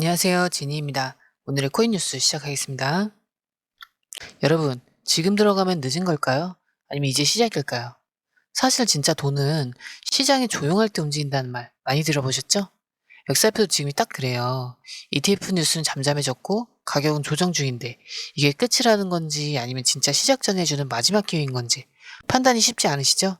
안녕하세요. 지니입니다. 오늘의 코인 뉴스 시작하겠습니다. 여러분, 지금 들어가면 늦은 걸까요? 아니면 이제 시작일까요? 사실 진짜 돈은 시장이 조용할 때 움직인다는 말 많이 들어보셨죠? XRP도 지금이 딱 그래요. ETF 뉴스는 잠잠해졌고 가격은 조정 중인데 이게 끝이라는 건지 아니면 진짜 시작 전에 주는 마지막 기회인 건지 판단이 쉽지 않으시죠?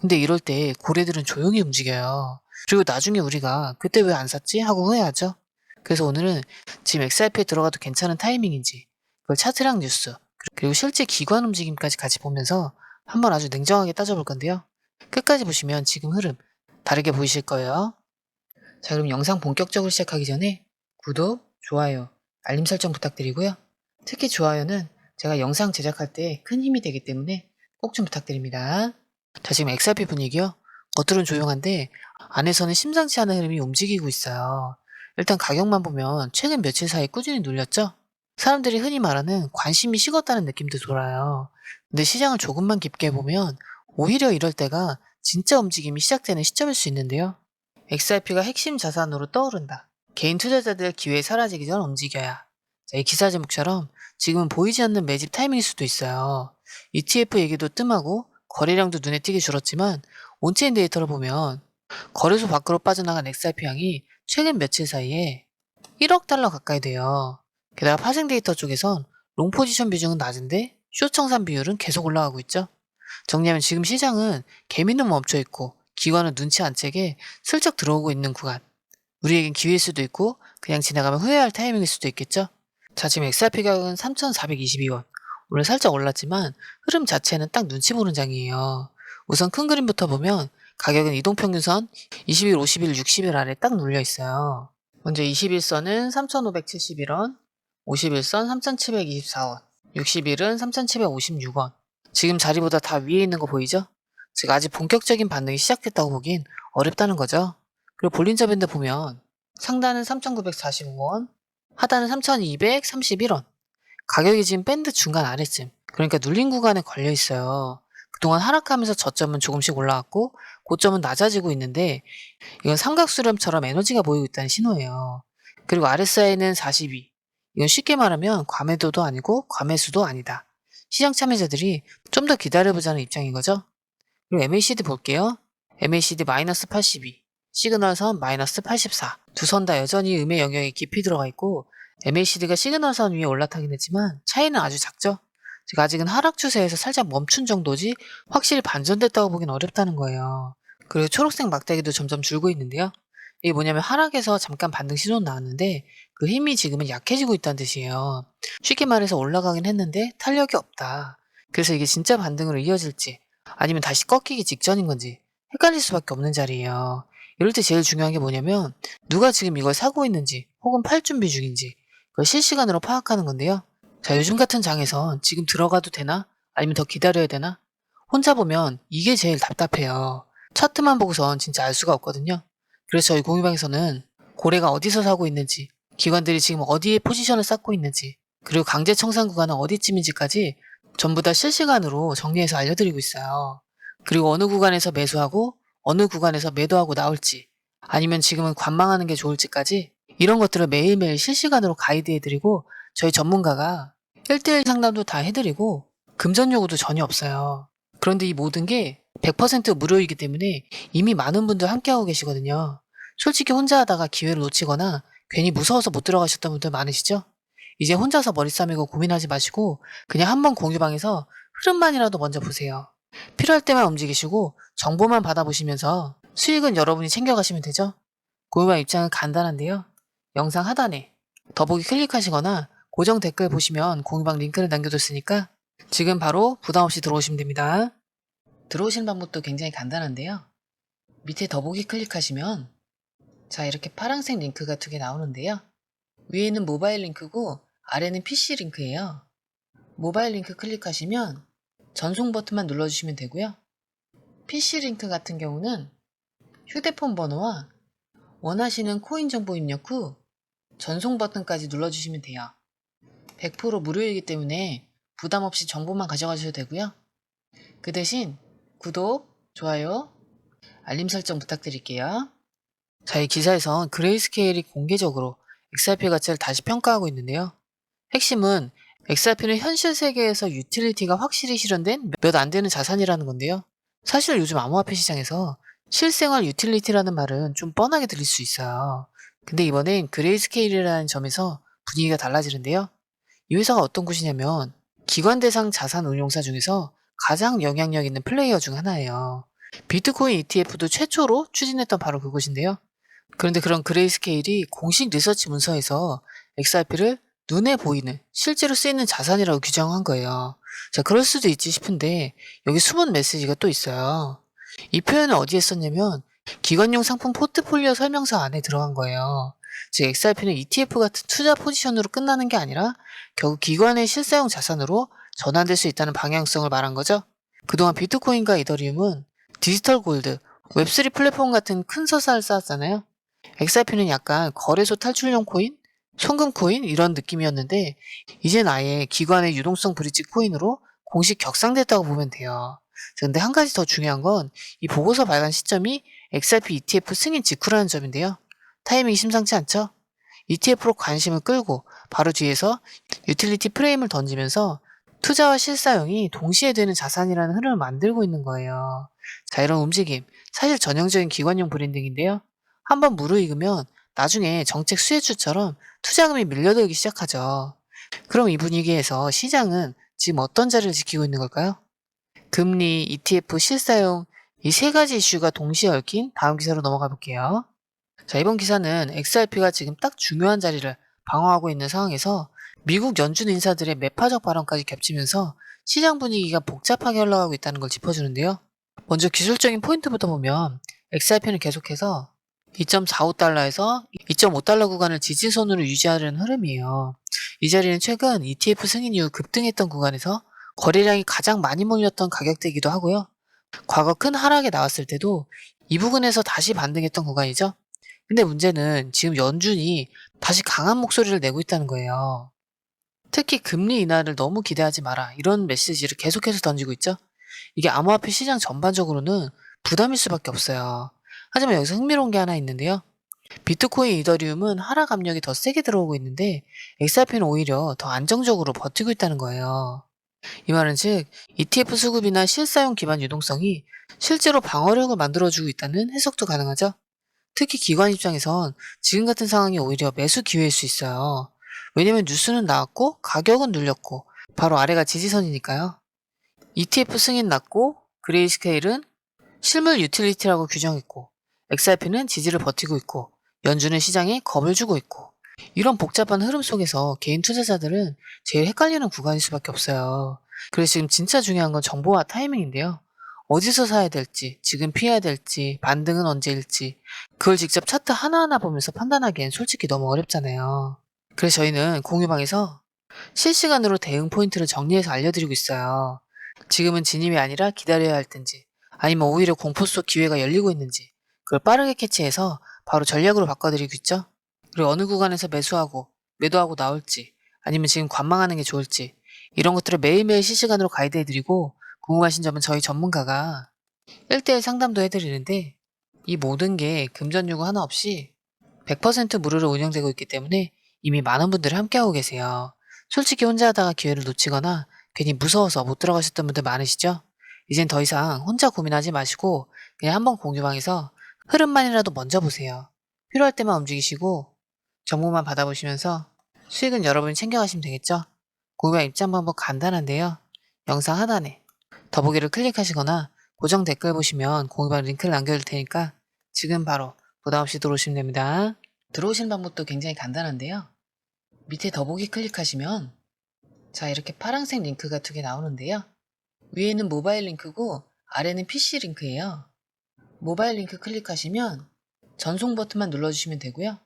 근데 이럴 때 고래들은 조용히 움직여요. 그리고 나중에 우리가 그때 왜 안 샀지? 하고 후회하죠? 그래서 오늘은 지금 XRP에 들어가도 괜찮은 타이밍인지 그걸 차트랑 뉴스 그리고 실제 기관 움직임까지 같이 보면서 한번 아주 냉정하게 따져볼 건데요. 끝까지 보시면 지금 흐름 다르게 보이실 거예요. 자 그럼 영상 본격적으로 시작하기 전에 구독, 좋아요, 알림 설정 부탁드리고요. 특히 좋아요는 제가 영상 제작할 때 큰 힘이 되기 때문에 꼭 좀 부탁드립니다. 자 지금 XRP 분위기요. 겉으론 조용한데 안에서는 심상치 않은 흐름이 움직이고 있어요. 일단 가격만 보면 최근 며칠 사이 꾸준히 눌렸죠? 사람들이 흔히 말하는 관심이 식었다는 느낌도 돌아요. 근데 시장을 조금만 깊게 보면 오히려 이럴 때가 진짜 움직임이 시작되는 시점일 수 있는데요. XRP가 핵심 자산으로 떠오른다. 개인 투자자들 기회 사라지기 전 움직여야. 자, 이 기사 제목처럼 지금은 보이지 않는 매집 타이밍일 수도 있어요. ETF 얘기도 뜸하고 거래량도 눈에 띄게 줄었지만 온체인 데이터를 보면 거래소 밖으로 빠져나간 XRP 양이 최근 며칠 사이에 1억 달러 가까이 돼요. 게다가 파생 데이터 쪽에선 롱 포지션 비중은 낮은데 쇼 청산 비율은 계속 올라가고 있죠. 정리하면 지금 시장은 개미는 멈춰 있고 기관은 눈치 안 채게 슬쩍 들어오고 있는 구간. 우리에겐 기회일 수도 있고 그냥 지나가면 후회할 타이밍일 수도 있겠죠. 자 지금 XRP 가격은 3,422원. 오늘 살짝 올랐지만 흐름 자체는 딱 눈치 보는 장이에요. 우선 큰 그림부터 보면 가격은 이동평균선 20일, 50일, 60일 아래 딱 눌려 있어요. 먼저 21선은 3,571원, 51선 3,724원, 60일은 3,756원. 지금 자리보다 다 위에 있는 거 보이죠? 즉 아직 본격적인 반등이 시작됐다고 보긴 어렵다는 거죠. 그리고 볼린저 밴드 보면 상단은 3,945원, 하단은 3,231원. 가격이 지금 밴드 중간 아래쯤, 그러니까 눌린 구간에 걸려 있어요. 그동안 하락하면서 저점은 조금씩 올라왔고 고점은 낮아지고 있는데 이건 삼각수렴처럼 에너지가 모이고 있다는 신호예요. 그리고 RSI는 42. 이건 쉽게 말하면 과매도도 아니고 과매수도 아니다. 시장 참여자들이 좀 더 기다려보자는 입장인 거죠. 그리고 MACD 볼게요. MACD 마이너스 82, 시그널선 마이너스 84. 두 선 다 여전히 음의 영역에 깊이 들어가 있고 MACD가 시그널선 위에 올라타긴 했지만 차이는 아주 작죠. 즉 아직은 하락 추세에서 살짝 멈춘 정도지 확실히 반전됐다고 보긴 어렵다는 거예요. 그리고 초록색 막대기도 점점 줄고 있는데요. 이게 뭐냐면 하락에서 잠깐 반등 신호 나왔는데 그 힘이 지금은 약해지고 있다는 뜻이에요. 쉽게 말해서 올라가긴 했는데 탄력이 없다. 그래서 이게 진짜 반등으로 이어질지 아니면 다시 꺾이기 직전인 건지 헷갈릴 수밖에 없는 자리예요. 이럴 때 제일 중요한 게 뭐냐면 누가 지금 이걸 사고 있는지 혹은 팔 준비 중인지 그걸 실시간으로 파악하는 건데요. 자, 요즘 같은 장에선 지금 들어가도 되나? 아니면 더 기다려야 되나? 혼자 보면 이게 제일 답답해요. 차트만 보고선 진짜 알 수가 없거든요. 그래서 저희 공유방에서는 고래가 어디서 사고 있는지, 기관들이 지금 어디에 포지션을 쌓고 있는지, 그리고 강제 청산 구간은 어디쯤인지까지 전부 다 실시간으로 정리해서 알려드리고 있어요. 그리고 어느 구간에서 매수하고 어느 구간에서 매도하고 나올지, 아니면 지금은 관망하는 게 좋을지까지 이런 것들을 매일매일 실시간으로 가이드해드리고 저희 전문가가 1대1 상담도 다 해드리고 금전 요구도 전혀 없어요. 그런데 이 모든 게 100% 무료이기 때문에 이미 많은 분들 함께하고 계시거든요. 솔직히 혼자 하다가 기회를 놓치거나 괜히 무서워서 못 들어가셨던 분들 많으시죠? 이제 혼자서 머리 싸매고 고민하지 마시고 그냥 한번 공유방에서 흐름만이라도 먼저 보세요. 필요할 때만 움직이시고 정보만 받아보시면서 수익은 여러분이 챙겨가시면 되죠? 공유방 입장은 간단한데요. 영상 하단에 더보기 클릭하시거나 고정 댓글 보시면 공유방 링크를 남겨뒀으니까 지금 바로 부담 없이 들어오시면 됩니다. 들어오시는 방법도 굉장히 간단한데요. 밑에 더보기 클릭하시면 자 이렇게 파란색 링크가 두 개 나오는데요. 위에는 모바일 링크고 아래는 PC 링크예요. 모바일 링크 클릭하시면 전송 버튼만 눌러주시면 되고요. PC 링크 같은 경우는 휴대폰 번호와 원하시는 코인 정보 입력 후 전송 버튼까지 눌러주시면 돼요. 100% 무료이기 때문에 부담 없이 정보만 가져가셔도 되고요. 그 대신 구독, 좋아요, 알림 설정 부탁드릴게요. 자, 이 기사에선 그레이스케일이 공개적으로 XRP 가치를 다시 평가하고 있는데요. 핵심은 XRP는 현실 세계에서 유틸리티가 확실히 실현된 몇 안 되는 자산이라는 건데요. 사실 요즘 암호화폐 시장에서 실생활 유틸리티라는 말은 좀 뻔하게 들릴 수 있어요. 근데 이번엔 그레이스케일이라는 점에서 분위기가 달라지는데요. 이 회사가 어떤 곳이냐면 기관 대상 자산 운용사 중에서 가장 영향력 있는 플레이어 중 하나예요. 비트코인 ETF도 최초로 추진했던 바로 그곳인데요. 그런데 그런 그레이스케일이 공식 리서치 문서에서 XRP를 눈에 보이는 실제로 쓰이는 자산이라고 규정한 거예요. 자, 그럴 수도 있지 싶은데 여기 숨은 메시지가 또 있어요. 이 표현을 어디에 썼냐면 기관용 상품 포트폴리오 설명서 안에 들어간 거예요. 즉 XRP는 ETF 같은 투자 포지션으로 끝나는 게 아니라 결국 기관의 실사용 자산으로 전환될 수 있다는 방향성을 말한 거죠. 그동안 비트코인과 이더리움은 디지털 골드, 웹3 플랫폼 같은 큰 서사를 쌓았잖아요. XRP는 약간 거래소 탈출용 코인, 송금 코인 이런 느낌이었는데 이젠 아예 기관의 유동성 브릿지 코인으로 공식 격상됐다고 보면 돼요. 근데 한 가지 더 중요한 건 이 보고서 발간 시점이 XRP ETF 승인 직후라는 점인데요. 타이밍이 심상치 않죠? ETF로 관심을 끌고 바로 뒤에서 유틸리티 프레임을 던지면서 투자와 실사용이 동시에 되는 자산이라는 흐름을 만들고 있는 거예요. 자, 이런 움직임. 사실 전형적인 기관용 브랜딩인데요. 한번 무르익으면 나중에 정책 수혜주처럼 투자금이 밀려들기 시작하죠. 그럼 이 분위기에서 시장은 지금 어떤 자리를 지키고 있는 걸까요? 금리, ETF, 실사용 이 세 가지 이슈가 동시에 얽힌 다음 기사로 넘어가 볼게요. 자, 이번 기사는 XRP가 지금 딱 중요한 자리를 방어하고 있는 상황에서 미국 연준 인사들의 매파적 발언까지 겹치면서 시장 분위기가 복잡하게 흘러가고 있다는 걸 짚어주는데요. 먼저 기술적인 포인트부터 보면 XRP는 계속해서 2.45달러에서 2.5달러 구간을 지지선으로 유지하려는 흐름이에요. 이 자리는 최근 ETF 승인 이후 급등했던 구간에서 거래량이 가장 많이 몰렸던 가격대이기도 하고요. 과거 큰 하락에 나왔을 때도 이 부근에서 다시 반등했던 구간이죠. 근데 문제는 지금 연준이 다시 강한 목소리를 내고 있다는 거예요. 특히 금리 인하를 너무 기대하지 마라 이런 메시지를 계속해서 던지고 있죠. 이게 암호화폐 시장 전반적으로는 부담일 수밖에 없어요. 하지만 여기서 흥미로운 게 하나 있는데요. 비트코인, 이더리움은 하락 압력이 더 세게 들어오고 있는데 XRP는 오히려 더 안정적으로 버티고 있다는 거예요. 이 말은 즉 ETF 수급이나 실사용 기반 유동성이 실제로 방어력을 만들어주고 있다는 해석도 가능하죠. 특히 기관 입장에선 지금 같은 상황이 오히려 매수 기회일 수 있어요. 왜냐면 뉴스는 나왔고 가격은 눌렸고 바로 아래가 지지선이니까요. ETF 승인 났고 그레이스케일은 실물 유틸리티라고 규정했고 XRP는 지지를 버티고 있고 연준은 시장에 겁을 주고 있고 이런 복잡한 흐름 속에서 개인 투자자들은 제일 헷갈리는 구간일 수밖에 없어요. 그래서 지금 진짜 중요한 건 정보와 타이밍인데요. 어디서 사야 될지, 지금 피해야 될지, 반등은 언제일지 그걸 직접 차트 하나하나 보면서 판단하기엔 솔직히 너무 어렵잖아요. 그래서 저희는 공유방에서 실시간으로 대응 포인트를 정리해서 알려드리고 있어요. 지금은 진입이 아니라 기다려야 할 텐지, 아니면 오히려 공포 속 기회가 열리고 있는지, 그걸 빠르게 캐치해서 바로 전략으로 바꿔드리고 있죠. 그리고 어느 구간에서 매수하고 매도하고 나올지, 아니면 지금 관망하는 게 좋을지, 이런 것들을 매일매일 실시간으로 가이드해드리고, 궁금하신 점은 저희 전문가가 1대1 상담도 해드리는데, 이 모든 게 금전 요구 하나 없이 100% 무료로 운영되고 있기 때문에 이미 많은 분들이 함께하고 계세요. 솔직히 혼자 하다가 기회를 놓치거나 괜히 무서워서 못 들어가셨던 분들 많으시죠? 이젠 더 이상 혼자 고민하지 마시고 그냥 한번 공유방에서 흐름만이라도 먼저 보세요. 필요할 때만 움직이시고 정보만 받아보시면서 수익은 여러분이 챙겨가시면 되겠죠? 공유방 입장 방법 간단한데요. 영상 하단에 더보기를 클릭하시거나 고정 댓글 보시면 공유방 링크를 남겨둘 테니까 지금 바로 부담 없이 들어오시면 됩니다. 들어오시는 방법도 굉장히 간단한데요. 밑에 더보기 클릭하시면 자 이렇게 파란색 링크가 두 개 나오는데요. 위에는 모바일 링크고 아래는 PC 링크예요. 모바일 링크 클릭하시면 전송 버튼만 눌러주시면 되고요.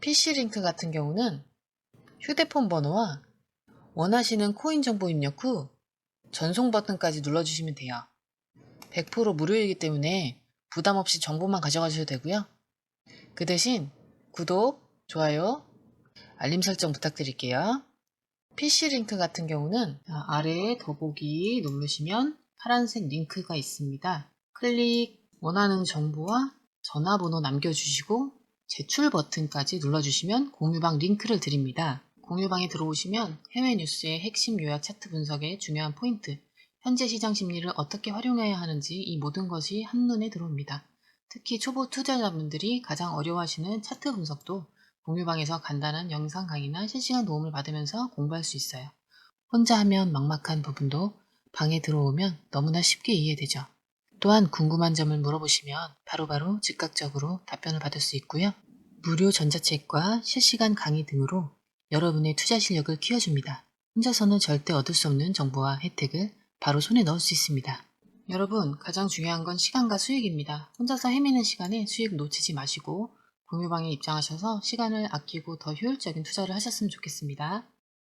PC 링크 같은 경우는 휴대폰 번호와 원하시는 코인 정보 입력 후 전송 버튼까지 눌러주시면 돼요. 100% 무료이기 때문에 부담 없이 정보만 가져가셔도 되고요. 그 대신 구독, 좋아요, 알림 설정 부탁드릴게요. PC 링크 같은 경우는 아래에 더보기 누르시면 파란색 링크가 있습니다. 클릭 원하는 정보와 전화번호 남겨주시고 제출 버튼까지 눌러주시면 공유방 링크를 드립니다. 공유방에 들어오시면 해외 뉴스의 핵심 요약 차트 분석의 중요한 포인트, 현재 시장 심리를 어떻게 활용해야 하는지 이 모든 것이 한눈에 들어옵니다. 특히 초보 투자자분들이 가장 어려워하시는 차트 분석도 공유방에서 간단한 영상 강의나 실시간 도움을 받으면서 공부할 수 있어요. 혼자 하면 막막한 부분도 방에 들어오면 너무나 쉽게 이해되죠. 또한 궁금한 점을 물어보시면 바로 바로 즉각적으로 답변을 받을 수 있고요. 무료 전자책과 실시간 강의 등으로 여러분의 투자 실력을 키워줍니다. 혼자서는 절대 얻을 수 없는 정보와 혜택을 바로 손에 넣을 수 있습니다. 여러분, 가장 중요한 건 시간과 수익입니다. 혼자서 헤매는 시간에 수익 놓치지 마시고 공유방에 입장하셔서 시간을 아끼고 더 효율적인 투자를 하셨으면 좋겠습니다.